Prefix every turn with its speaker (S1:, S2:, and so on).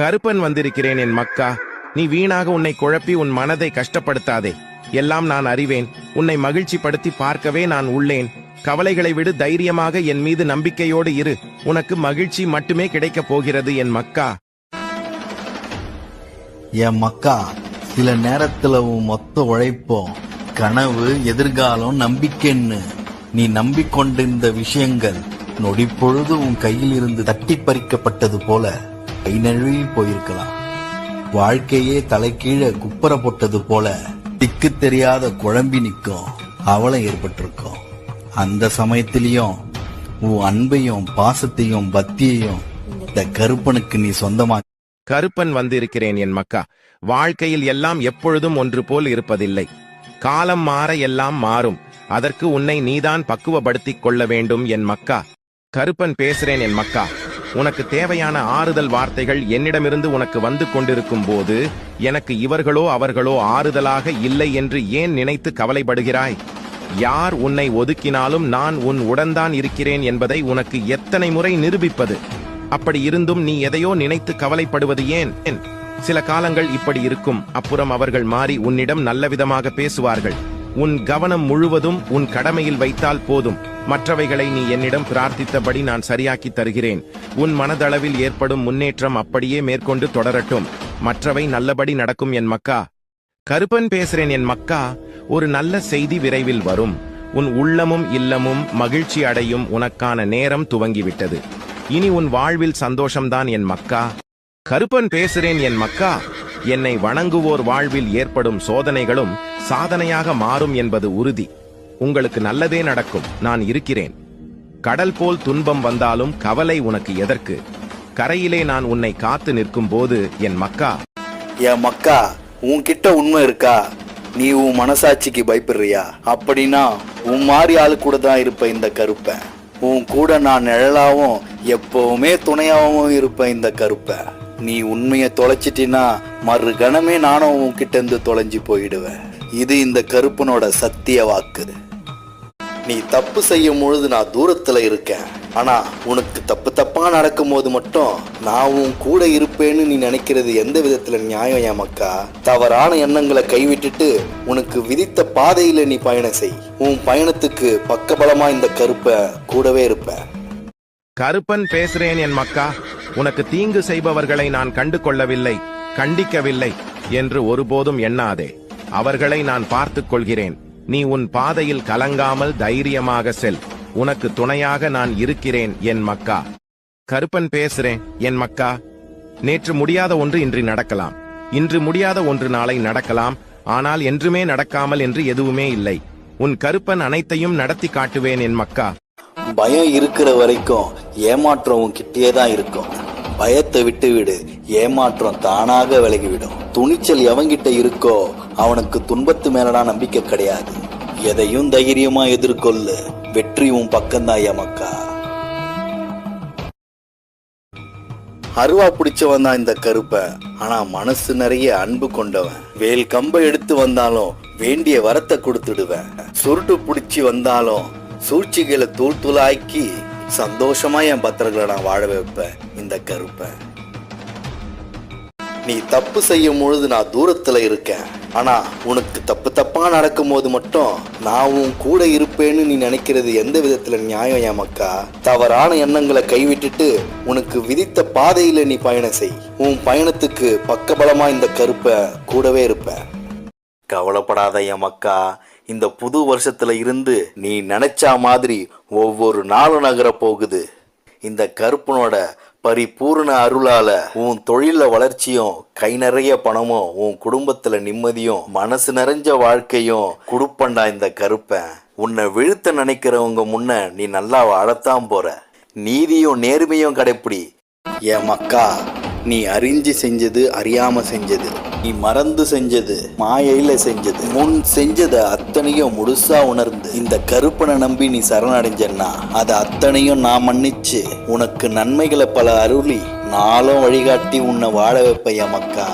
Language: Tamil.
S1: கருப்பன் வந்திருக்கிறேன் என் மக்கா. நீ வீணாக உன்னை குழப்பி உன் மனதை கஷ்டப்படுத்தாதே. எல்லாம் நான் அறிவேன். உன்னை மகிழ்ச்சிப்படுத்தி பார்க்கவே நான் உள்ளேன். கவலைகளை விடு தைரியமாக என் மீது நம்பிக்கையோடு இரு. உனக்கு மகிழ்ச்சி மட்டுமே கிடைக்கப் போகிறது என் மக்கா.
S2: என் மக்கா சில நேரத்துல உன் மொத்த உழைப்போம் கனவு எதிர்காலம் நம்பிக்கைன்னு நீ நம்பிக்கொண்டிருந்த விஷயங்கள் நொடி பொழுது உன் கையில் இருந்து தட்டி பறிக்கப்பட்டது போல. கை நழுவி போயிருக்கலாம். வாழ்க்கையே தலைக்கீழே குப்பர போட்டது போல திக்கு தெரியாத குழம்பி நிற்கும். அவலம் ஏற்பட்டிருக்கும். அந்த சமயத்திலையும் உன் அன்பையும் பாசத்தையும் பக்தியையும் இந்த கருப்பனுக்கு நீ சொந்தமா
S1: கருப்பன் வந்திருக்கிறேன் என் மக்கா. வாழ்க்கையில் எல்லாம் எப்பொழுதும் ஒன்று போல் இருப்பதில்லை. காலம் மாற எல்லாம் மாறும். அதற்கு உன்னை நீதான் பக்குவப்படுத்திக் கொள்ள வேண்டும் என் மக்கா. கருப்பன் பேசுறேன் என் மக்கா. உனக்கு தேவையான ஆறுதல் வார்த்தைகள் என்னிடமிருந்து உனக்கு வந்து கொண்டிருக்கும் போது எனக்கு இவர்களோ அவர்களோ ஆறுதலாக இல்லை என்று ஏன் நினைத்து கவலைப்படுகிறாய்? யார் உன்னை ஒதுக்கினாலும் நான் உன் உடன்தான் இருக்கிறேன் என்பதை உனக்கு எத்தனை முறை நிரூபிப்பது? அப்படி இருந்தும் நீ எதையோ நினைத்து கவலைப்படுவது ஏன்? சில காலங்கள் இப்படி இருக்கும். அப்புறம் அவர்கள் மாறி உன்னிடம் நல்லவிதமாக பேசுவார்கள். உன் கவனம் முழுவதும் உன் கடமையில் வைத்தால் போதும். மற்றவைகளை நீ என்னிடம் பிரார்த்தித்தபடி நான் சரியாக்கி தருகிறேன். உன் மனதளவில் ஏற்படும் முன்னேற்றம் அப்படியே மேற்கொண்டு தொடரட்டும். மற்றவை நல்லபடி நடக்கும் என் மக்கா. கருப்பன் பேசுறேன் என் மக்கா ஒரு நல்ல செய்தி விரைவில் வரும். உன் உள்ளமும் இல்லமும் மகிழ்ச்சி அடையும் உனக்கான நேரம் துவங்கிவிட்டது. இனி உன் வாழ்வில் சந்தோஷம்தான் என் மக்கா. கருப்பன் பேசுறேன் என் மக்கா என்னை வணங்குவோர் வாழ்வில் ஏற்படும் சோதனைகளும் சாதனையாக மாறும் என்பது உறுதி. உங்களுக்கு நல்லதே நடக்கும். நான் இருக்கிறேன். கடல் போல் துன்பம் வந்தாலும் கவலை உனக்கு எதற்கு? கரையிலே நான் உன்னை காத்து நிற்கும் போது என் மக்கா.
S2: என் மக்கா உன்கிட்ட உண்மை இருக்கா? நீ உன் மனசாட்சிக்கு பயப்படுறியா? அப்படின்னா உன் மாதிரி ஆளு கூட தான் இருப்ப இந்த கருப்பன் உன் கூட நான் நிழலாவும் எப்பவுமே துணையாகவும் இருப்பேன் இந்த கருப்பை. நீ உண்மையை தொலைச்சிட்டினா மறு கணமே நானும் உன்கிட்ட இருந்து தொலைஞ்சு போயிடுவேன். இது இந்த கருப்பனோட சத்திய வாக்கு. நீ தப்பு செய்யும் பொழுது நான் தூரத்துல இருக்கேன். ஆனா உனக்கு தப்பு தப்பா நடக்கும் போது மட்டும் நான் உன் கூட இருப்பேன்னு நீ நினைக்கிறது எந்த விதத்துல நியாயம் என் மக்கா? தவறான எண்ணங்களை கைவிட்டுட்டு உனக்கு விதித்த பாதையில நீ பயணம் செய். உன் பயணத்துக்கு பக்கபலமாக இந்த கருப்பை கூடவே இருப்பேன்.
S1: கருப்பன் பேசுறேன் என் மக்கா. உனக்கு தீங்கு செய்பவர்களை நான் கண்டு கொள்ளவில்லை கண்டிக்கவில்லை என்று ஒருபோதும் எண்ணாதே. அவர்களை நான் பார்த்துக் கொள்கிறேன். நீ உன் பாதையில் கலங்காமல் தைரியமாக செல். உனக்கு துணையாக நான் இருக்கிறேன் என் மக்கா. கருப்பன் பேசுறேன் என் மக்கா. நேற்று முடியாத ஒன்று இன்று நடக்கலாம். இன்று முடியாத ஒன்று நாளை நடக்கலாம். ஆனால் என்றுமே நடக்காமல் என்று எதுவுமே இல்லை. உன் கருப்பன் அனைத்தையும் நடத்தி காட்டுவேன் என் மக்கா.
S2: பயம் இருக்கிற வரைக்கும் ஏமாற்றம் உன்கிட்டயே தான் இருக்கும். பயத்தை விட்டு விடு ஏமாற்றம் தானாக விலகிவிடும். துணிச்சல் எவங்கிட்ட இருக்கோ அவனுக்கு துன்பத்து மேலடா நம்பிக்கை கிடையாது. எதையும் தைரியமா எதிர்கொள்ள வெற்றி உன் பக்கம்தான் எமக்கா அருவா பிடிச்சவன் தான் இந்த கருப்ப. ஆனா மனசு நிறைய அன்பு கொண்டவன். வேல் கம்ப எடுத்து வந்தாலும் வேண்டிய வரத்தை கொடுத்துடுவேன். சுருட்டு பிடிச்சி வந்தாலும் சூழ்ச்சிகளை தூள் தூளாக்கி சந்தோஷமா என் பத்திரங்களை நான் வாழ வைப்பேன். இந்த கருப்பை. நீ தப்பு செய்யும் பொழுது நான் தூரத்துல இருக்கேன். ஆனா உனக்கு தப்பு தப்பா நடக்கும் போது மட்டும் நான் உன் கூட இருப்பேன்னு நீ நினைக்கிறது எந்த விதத்துல நியாயம் என் மக்கா? தவறான எண்ணங்களை கைவிட்டுட்டு உனக்கு விதித்த பாதையில நீ பயணம் செய். உன் பயணத்துக்கு பக்கபலமாக இந்த கருப்பை கூடவே இருப்பேன். கவலைப்படாத என் மக்கா இந்த புது வருஷத்துல இருந்து நீ நினைச்சா மாதிரி ஒவ்வொரு நாளும் நகர போகுது. இந்த கருப்பனோட பரிபூர்ண அருளால உன் தொழில வளர்ச்சியும் கை நிறைய பணமும் உன் குடும்பத்துல நிம்மதியும் மனசு நிறைஞ்ச வாழ்க்கையும் குடுப்பண்டா இந்த கருப்பன். உன்னை விழுத்த நினைக்கிறவங்க முன்ன நீ நல்லா வாழத்தான் போற. நீதியும் நேர்மையும் கடைப்பிடி. ஏ மக்கா நீ அறிஞ்சு செஞ்சது அறியாம செஞ்சது. நீ மறந்து செஞ்சது மாயையில செஞ்சது. முன் செஞ்சத அத்தனையும் முழுசா உணர்ந்து இந்த கருப்பனை நம்பி நீ சரணடைஞ்சன்னா அதை அத்தனையும் நான் மன்னிச்சு உனக்கு நன்மைகளை பல அருளி நாளும் வழிகாட்டி உன்னை வாழ வைப்பையா மக்கா